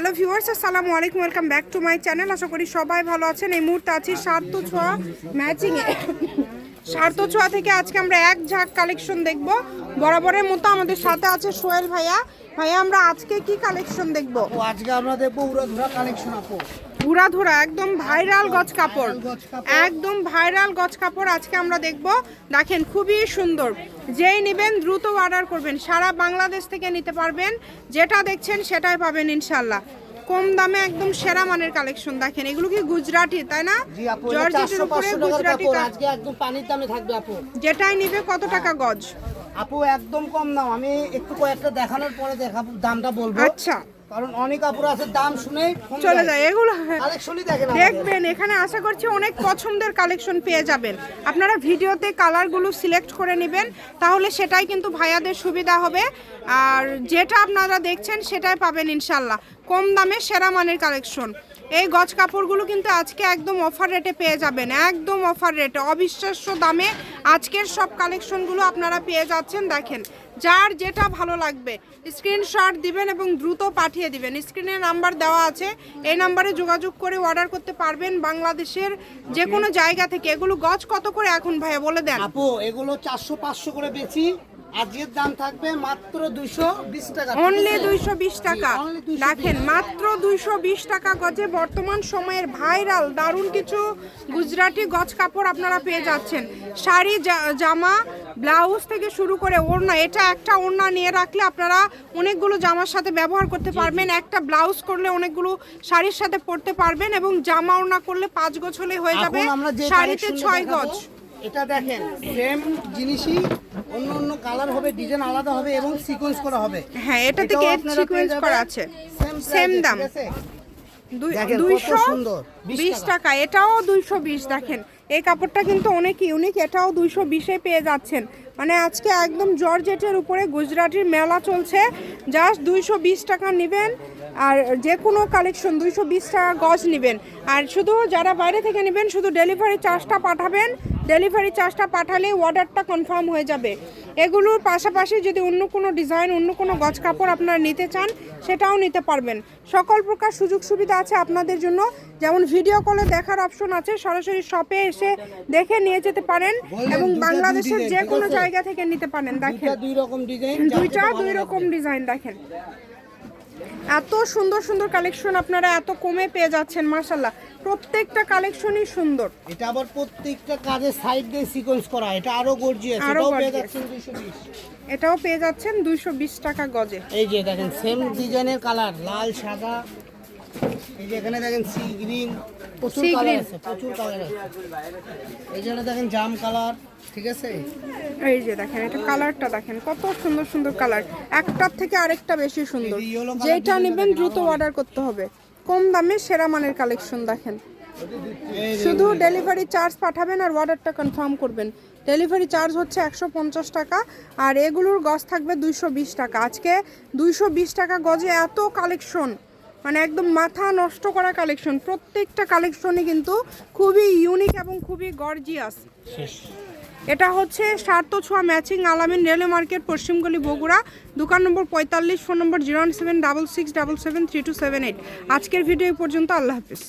Hello viewers, আসসালামু আলাইকুম, welcome back to my channel. আশা করি সবাই ভালো আছেন। এই মুহূর্তে আছি সার্থ ছোঁয়া ম্যাচিংয়ে সার্থ ছোঁয়া থেকে আজকে আমরা এক ঝাঁক কালেকশন দেখব। বরাবরের মতো আমাদের সাথে আছে সোহেল ভাইয়া। ভাইয়া, আমরা আজকে কি কালেকশন দেখব? আজকে আমরা দেখব উড়াধুরা কালেকশন, আপু। ধুরা ধুরা একদম ভাইরাল গজ কাপড়। একদম ভাইরাল গজ কাপড় আজকে আমরা দেখব। দেখেন খুবই সুন্দর। যেই নেবেন দ্রুত অর্ডার করবেন। সারা বাংলাদেশ থেকে নিতে পারবেন। যেটা দেখছেন সেটাই পাবেন ইনশাল্লাহ কম দামে একদম সেরা মানের কালেকশন দেখেন এগুলো কি গুজরাটি তাই না? জর্জেটের উপরে গুজরাটি আজকে একদম পানির দামে থাকবে আপু। যেটাই নিবে কত টাকা গজ? আপু একদম কম দাম। আমি একটু কয়েকটা দেখানোর পরে দেখাবো দামটা বলব। আচ্ছা। কারণ অনেক আপুর আছে দাম ফোন চলে যায় এগুলো কালেকশনই দেখেন দেখবেন এখানে আশা করছি অনেক পছন্দের কালেকশন পেয়ে যাবেন। আপনারা ভিডিওতে কালারগুলো সিলেক্ট করে নেবেন তাহলে সেটাই কিন্তু ভাইয়াদের সুবিধা হবে। আর যেটা আপনারা দেখছেন সেটাই পাবেন ইনশাল্লাহ কম দামে সেরা মানের কালেকশন এই গজ কাপড়গুলো কিন্তু আজকে একদম অফার রেটে পেয়ে যাবেন একদম অফার রেটে অবিশ্বাস্য দামে আজকের সব কালেকশনগুলো আপনারা পেয়ে যাচ্ছেন দেখেন। যার যেটা ভালো লাগবে। স্ক্রিনশট দিবেন এবং দ্রুত পাঠিয়ে দিবেন। স্ক্রিনে নাম্বার দেওয়া আছে। এই নাম্বারে যোগাযোগ করে অর্ডার করতে পারবেন বাংলাদেশের যে কোনো জায়গা থেকে। এগুলো গছ কত করে এখন ভাইয়া? বলে দেন। আপু এগুলো চারশো পাঁচশো করে বেচি। আজকের দাম থাকবে মাত্র দুইশো বিশ টাকা। ঠিক অনলি আছে? দুইশো বিশ টাকা। জি, only 220 দেখেন মাত্র দুইশো বিশ টাকা গজে বর্তমান সময়ের ভাইরাল দারুণ কিছু গুজরাটি গজ কাপড় আপনারা পেয়ে যাচ্ছেন। শাড়ি জামা ব্লাউজ থেকে শুরু করে ওড়না এটা একটা ওড়না নিয়ে রাখলে আপনারা অনেকগুলো জামার সাথে ব্যবহার করতে পারবেন একটা ব্লাউজ করলে অনেকগুলো শাড়ির সাথে পরতে পারবেন এবং জামা ওড়না করলে পাঁচ গজ হলে হয়ে যাবে শাড়িতে ছয় গজ। এটা দেখেন সেম জিনিসই অন্য অন্য কালার হবে ডিজাইন আলাদা হবে এবং সিকোয়েন্স করা হবে। হ্যাঁ এটা থেকে সিকোয়েন্স করা আছে। সেম দাম। দুইশো বিশ টাকা। টাকা। এটাও দুইশো বিশ দেখেন। এই কাপড়টা কিন্তু অনেক ইউনিক এটাও দুইশো বিশে পেয়ে যাচ্ছেন। মানে আজকে একদম জর্জেটের উপরে গুজরাটির মেলা চলছে। জাস্ট দুইশো বিশ টাকা নেবেন আর যে কোনো কালেকশন দুইশো বিশ টাকা গজ নেবেন। আর শুধু যারা বাইরে থেকে নেবেন শুধু ডেলিভারি চার্জটা পাঠাবেন। ডেলিভারি চার্জটা পাঠালেই অর্ডারটা কনফার্ম হয়ে যাবে। এগুলোর পাশাপাশি যদি অন্য কোনো ডিজাইন, অন্য কোনো গজ কাপড় আপনারা নিতে চান, সেটাও নিতে পারবেন। সকল প্রকার সুযোগ সুবিধা আছে আপনাদের জন্য। যেমন ভিডিও কলে দেখার অপশন আছে, সরাসরি শপে এসে দেখে নিয়ে যেতে পারেন এবং বাংলাদেশের যে কোনো জায়গা থেকে নিতে পারেন, দেখেন। দুইটা দুই রকম ডিজাইন, দেখেন। এত সুন্দর সুন্দর কালেকশন আপনারা এত কমে পেয়ে যাচ্ছেন মাশাল্লাহ প্রত্যেকটা কালেকশনই সুন্দর। এটা আবার প্রত্যেকটা কাজের সাইড দিয়ে সিকোয়েন্স করা এটা আরও গর্জিয়াস এটাও পেয়ে। যাচ্ছেন 220 এটাও পেয়ে যাচ্ছেন দুইশো বিশ টাকা গজে। এই যে দেখেন সেম ডিজাইনের কালার লাল সাদা। এই যে এখানে দেখেন সি গ্রিন প্রচুর কালার আছে প্রচুর কালার আছে। এই যে দেখেন জাম কালার ঠিক আছে? এই যে দেখেন এটা কালারটা দেখেন কত সুন্দর সুন্দর কালার একটার থেকে আরেকটা বেশি সুন্দর। যেটা নেবেন দ্রুত অর্ডার করতে হবে। কম দামে সেরা মানের কালেকশন দেখেন। শুধু ডেলিভারি চার্জ পাঠাবেন আর অর্ডারটা কনফার্ম করবেন। ডেলিভারি চার্জ হচ্ছে একশো পঞ্চাশ টাকা আর এগুলোর গজ থাকবে দুইশো বিশ টাকা। আজকে দুইশো বিশ টাকা গজে এত কালেকশন মানে একদম মাথা নষ্ট করা কালেকশন প্রত্যেকটা কালেকশনই কিন্তু খুবই ইউনিক এবং খুবই গর্জিয়াস এটা হচ্ছে সার্থ ছোঁয়া ম্যাচিং আলামিন রেলওয়ে মার্কেট, পশ্চিমগলি বগুড়া, দোকান নম্বর পঁয়তাল্লিশ, phone number zero seven double six double seven three two seven eight. আজকের ভিডিও পর্যন্ত, আল্লাহ হাফিজ।